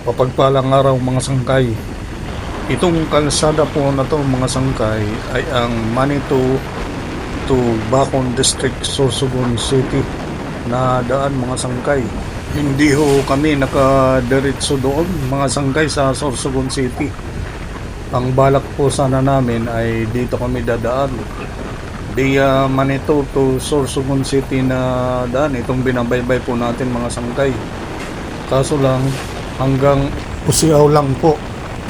Papagpalang araw mga sangkay. Itong kalsada po na to mga sangkay ay ang Manitou to Bacon District, Sorsogon City na daan mga sangkay. Hindi ho kami nakadiretso doon mga sangkay sa Sorsogon City. Ang balak po sana namin ay dito kami dadaan. Via Manitou to Sorsogon City na daan. Itong binabaybay po natin mga sangkay. Kaso lang hanggang Usiaw lang po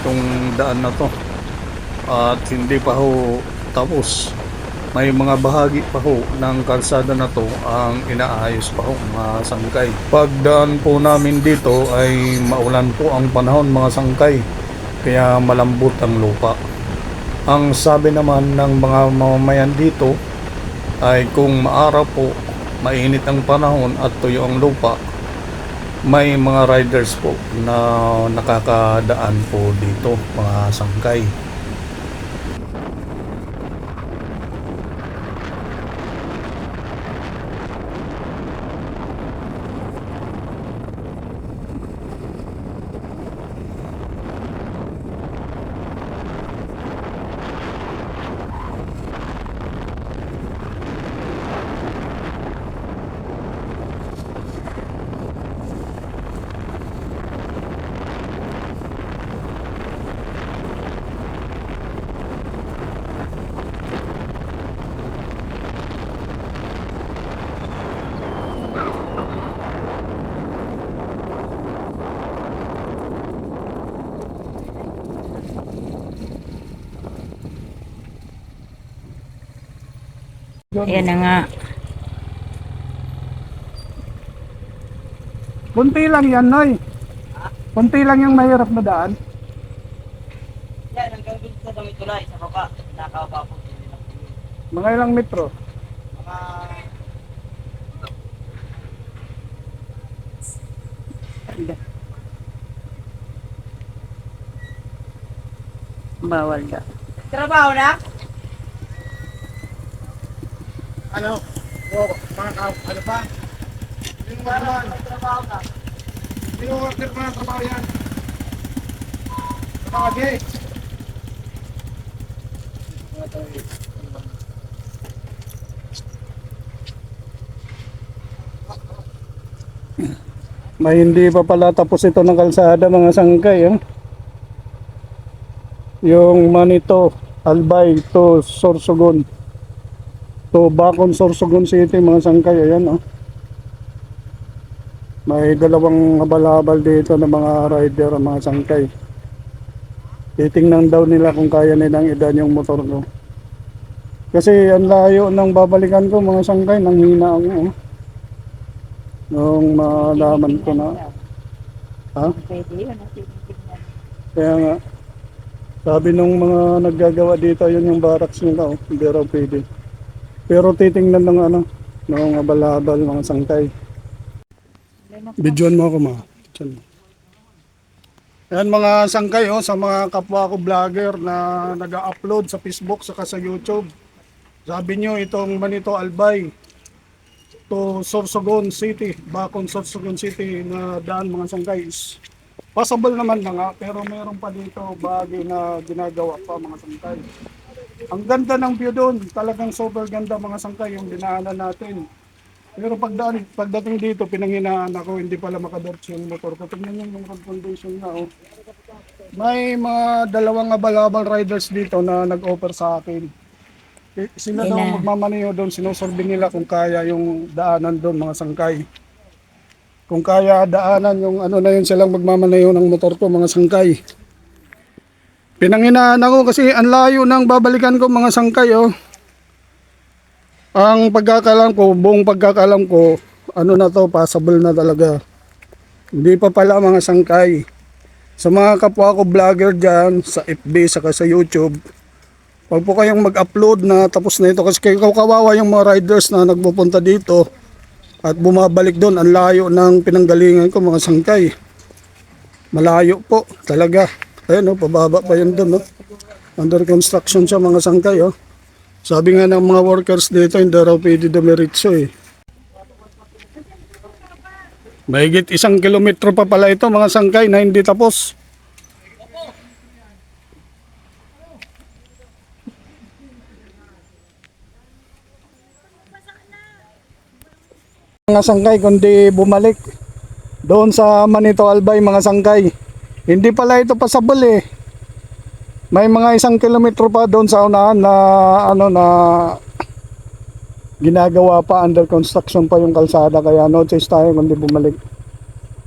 itong daan na to. At hindi pa ho tapos. May mga bahagi pa ho ng kalsada na to ang inaayos pa ho mga sangkay. Pagdaan po namin dito ay maulan po ang panahon mga sangkay. Kaya malambot ang lupa. Ang sabi naman ng mga mamamayan dito ay kung maaraw po, mainit ang panahon at tuyo ang lupa, may mga riders po na nakakadaan po dito, mga sangkay. Ayan na nga. Kunti lang yan, Noy. Kunti lang yung mahirap na daan. Yan, hanggang dun sa damit tulay, sa baba, nakakaba po. Mga ilang metro. Mga Bawal ka. trabaho na? Ano? O, mga ka, ano pa? Hindi mo naman. Trabaho na. Hindi mo worker pa ng trabaho yan. Trabaho, Jay. May hindi pa pala tapos ito ng kalsada mga sangkay. Eh. Yung Manito, Albay to Sorsogon. To Bacon, Sorsogon City mga sangkay. Ayan oh. May dalawang habal-habal dito ng mga rider, mga sangkay. Titingnan daw nila kung kaya nilang idan yung motor ko. Kasi ang layo ng babalikan ko mga sangkay, nang hina ako. Oh. Nung malaman ko na. Ha? Kaya nga, sabi nung mga naggagawa dito, yun yung barracks nila, oh. hindi raw pwede. Pero titingnan ng ano, ng abal-abal mga sangkay. Bidyoan mo ako ma. Diyan. Yan mga sangkay oh, sa mga kapwa ko vlogger na nag-upload sa Facebook saka sa YouTube. Sabi nyo itong Manito Albay to Sorsogon City, Bacon Sorsogon City na daan mga sangkay is Possible naman na nga, pero meron pa dito bagay na ginagawa pa mga sangkay. Ang ganda ng view doon, talagang super ganda mga sangkay yung dinaanan natin. Pero pagdaan, pagdating dito, pinanghinaan ako, hindi pala makadorts yung motor ko. Tingnan nyo yung road condition na oh. May mga dalawang abal-abal riders dito na nag-offer sa akin. Eh, Sila daw Ina. magmamaneho doon, sinusurvey nila kung kaya yung daanan doon mga sangkay kung kaya daanan yung ano na yun silang magmamaneho ng motor ko mga sangkay. Pinanginaan ako kasi ang layo ng babalikan ko mga sangkay oh. Ang pagkakalam ko, buong pagkakalam ko, ano na to, possible na talaga. Hindi pa pala mga sangkay. Sa mga kapwa ko vlogger dyan, sa FB, saka sa YouTube, Huwag po kayong mag-upload na tapos na ito kasi kayo kawawa yung mga riders na nagpupunta dito at bumabalik doon ang layo ng pinanggalingan ko mga sangkay malayo po talaga ayun oh, pababa pa yun doon oh. under construction siya mga sangkay oh. sabi nga ng mga workers dito hindi raw pwede dumiritso eh Mahigit isang kilometro pa pala ito mga sangkay na hindi tapos. Mga sangkay kundi bumalik doon sa Manito Albay mga sangkay. Hindi pala ito pasabol eh. May mga isang kilometro pa doon sa unahan na ano na ginagawa pa under construction pa yung kalsada kaya no choice tayo kundi bumalik.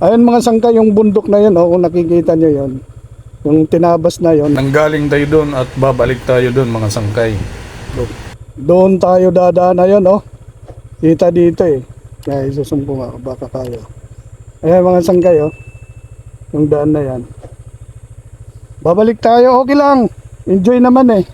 Ayun mga sangkay yung bundok na yun oh, kung nakikita nyo yun. Yung tinabas na yun. Nanggaling tayo doon at babalik tayo doon mga sangkay. Doon tayo dadaan na yun oh. Kita dito eh. Kaya isusumbong ako baka tayo. Ayan mga sangkay oh. Yung daan na yan. Babalik tayo okay lang. Enjoy naman eh.